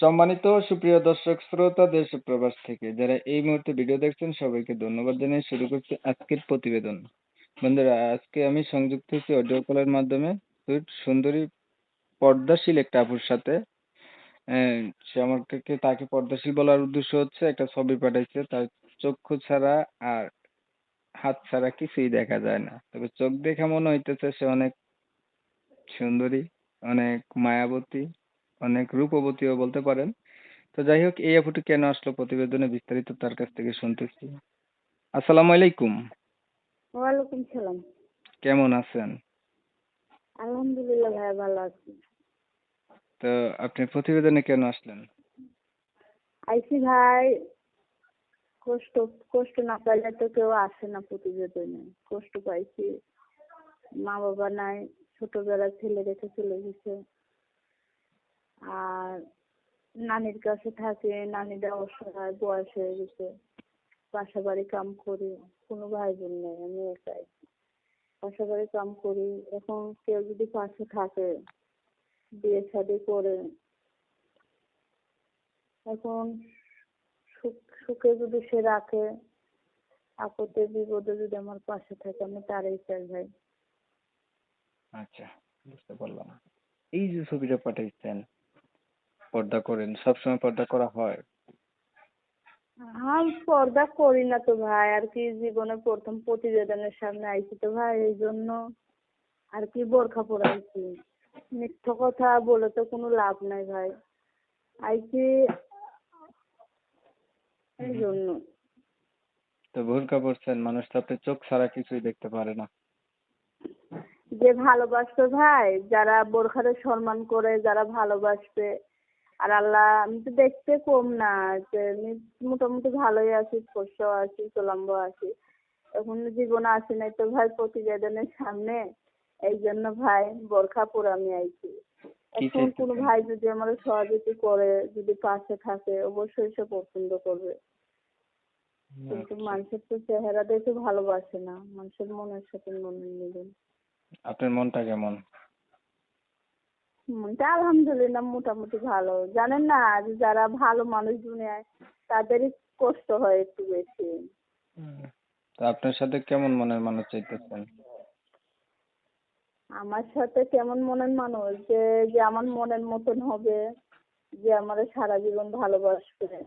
সম্মানিত সুপ্রিয় দর্শক শ্রোতা দেশ প্রবাস থেকে, যারা এই মুহূর্তে ভিডিও দেখছেন, সবাইকে ধন্যবাদ জানিয়ে শুরু করছি আজকের প্রতিবেদন। বন্ধুরা, আজকে আমি সংযুক্ত হচ্ছি অডিও কলের মাধ্যমে। সুন্দরী, পর্দাশীল একটা আপুর সাথে। সে আমাকে তাকে পর্দাশীল বলার উদ্দেশ্য হচ্ছে, একটা ছবি পাঠাইছে। তার চক্ষু ছাড়া আর হাত ছাড়া কিছুই দেখা যায় না। তবে চোখ দেখে মনে হইতেছে সে অনেক সুন্দরী, অনেক মায়াবতী। অনেক রূপবতীও বলতে পারেন। তো যাই হোক এই আপুটি কেন আসলো প্রতিবেদনে বিস্তারিত তার কাছ থেকে শুনতেছি। আসসালামু আলাইকুম। ওয়ালাইকুম সালাম। কেমন আছেন? আলহামদুলিল্লাহ ভাই ভালো আছি। তো আপনি প্রতিবেদনে কেন আসলেন? আইসি ভাই কষ্ট কষ্ট না পাইলে তো কেউ আসে না প্রতিবেদনে। কষ্ট পাইছি। মা বাবা নাই ছোটবেলায় ছেলে রেখে চলে গেছে। নানির কাছে থাকে নানিটা অসহায়, বয়স হয়ে গেছে বাসা বাড়ি কাম করি, কোনো ভাই বোন নেই, আমি একাই। বাসা বাড়ি কাম করি, এখন কেউ যদি পাশে থাকে, বিয়ে শাদি করে, এখন সুখ, সুখে যদি সে রাখে, আপদে, বিপদে যদি আমার পাশে থাকে, আমি তারই চাই ভাই। আচ্ছা বুঝতে পারলাম। এই যে ছবিটা পাঠাইছেন পর্দা করেন সবসময় পর্দা করা হয়? আমি পর্দা করি না তো ভাই আর কি জীবনে প্রথম প্রতিবেদনের সামনে আইছি তো ভাই এই জন্য আর কি বোরখা পরে আইছি মিথ্যা কথা বলে তো কোনো লাভ নাই ভাই। আইছি এই জন্য। তো বোরকা পরছেন মানুষ তো আপনার চোখ ছাড়া কিছুই দেখতে পারে না। যে ভালোবাসতো ভাই যারা বোরখারে সম্মান করে যারা ভালোবাসবে আর আল্লাহ আমি তো দেখতে কম না যে আমি মোটামুটি ভালোই আছি ফর্সাও আছি লম্বা আছি। এখন জীবনে আসি নাই তো ভাই প্রতিবেদনের সামনে এই জন্য ভাই বোরখা পরে আমি আইছি। এখন কোনো ভাই যদি আমার সহযোগিতা করে যদি পাশে থাকে অবশ্যই সে পছন্দ করবে। কিন্তু আচ্ছা। মানুষের তো চেহারা দেখে ভালোবাসে না মানুষের মনের সাথে মন মিলে আপনার মনটা কেমন? মনটা আলহামদুলিল্লাহ মোটামুটি ভালো। জানেন না যে যারা ভালো মানুষ দুনিয়ায় তাদেরই কষ্ট হয় একটু বেশি। তো আপনার সাথে কেমন মনের মানুষ চাইতেছেন? আমার সাথে কেমন মনের মানুষ? যে যে আমার মনের মতন হবে যে আমার সারা জীবন ভালোবাসবে।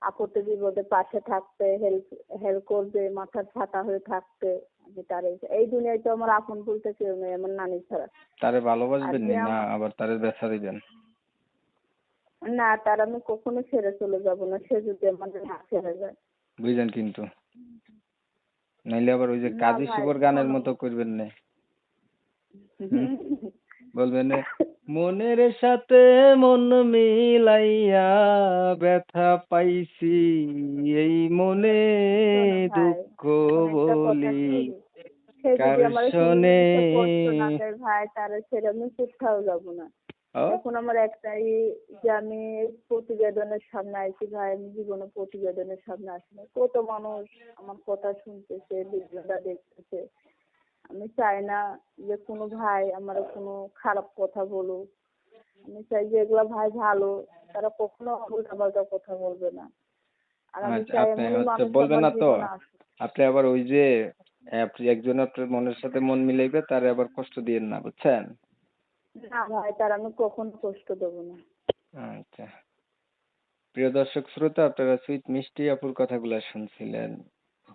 আপদে বিপদে পাশে থাকবে হেল্প হেল্প করবে মাথার ছাতা হয়ে থাকবে আমি তার এই দুনিয়ায় তো আমার আপন বলতে কেউ নেই আমার নানি ছাড়া। তারে ভালোবাসবেন নি? আবার তারে বেচা দিবেন? না তার আমি কখনো ছেড়ে চলে যাব না সে যদি আমাদের না ছেড়ে যায়। বুঝলেন কিন্তু? নাইলে আবার ওই যে কাজী শিবর গানের মতো করবেন না? বলবেন মনের সাথে মন মিলাইয়া ব্যথা পাইছি এই মনে দুঃখ বলি কার শোনে? ভাই তাহলে ছেড়ে আমি কোথাও যাব না। এখন আমার একটাই যে আমি প্রতিবেদনের সামনে আইছি ভাই আমি জীবনে প্রতিবেদনের সামনে আসি না কত মানুষ আমার কথা শুনতেছে ভিডিওটা দেখতেছে। আমি চাই না যে কোনো ভাই আমার কোনো খারাপ কথা বলুক। আমি চাই যে এগুলা ভাই ভালো তারা কখনো উল্টাপাল্টা কথা বলবে না। আর আমি আচ্ছা, চাই হচ্ছে মানুষ বলবেন না তো? আপনি আবার ওই যে একজন আপনার মনের সাথে মন মিলাইবে তার আবার কষ্ট দিয়েন না বুঝছেন? না ভাই তার আমি কখনো কষ্ট দেবো না। আচ্ছা। প্রিয় দর্শক শ্রোতা আপনারা সুইট মিষ্টি আপুর কথাগুলো শুনছিলেন।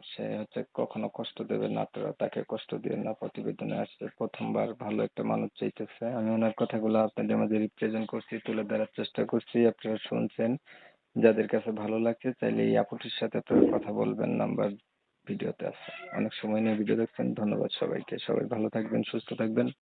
সে হচ্ছে কখনো কষ্ট দেবে না আপনারা তাকে কষ্ট দিবেন না প্রতিবেদনে আসছে। প্রথমবার ভালো একটা মানুষ চাইতেছে। আমি ওনার কথাগুলো আপনাদের মাঝে রিপ্রেজেন্ট করছি তুলে ধরার চেষ্টা করছি আপনারা শুনছেন। যাদের কাছে ভালো লাগছে চাইলে এই আপুটির সাথে আপনারা কথা বলবেন। নাম্বার ভিডিওতে আছে অনেক সময় নিয়ে ভিডিও দেখছেন। ধন্যবাদ সবাইকে। সবাই ভালো থাকবেন সুস্থ থাকবেন।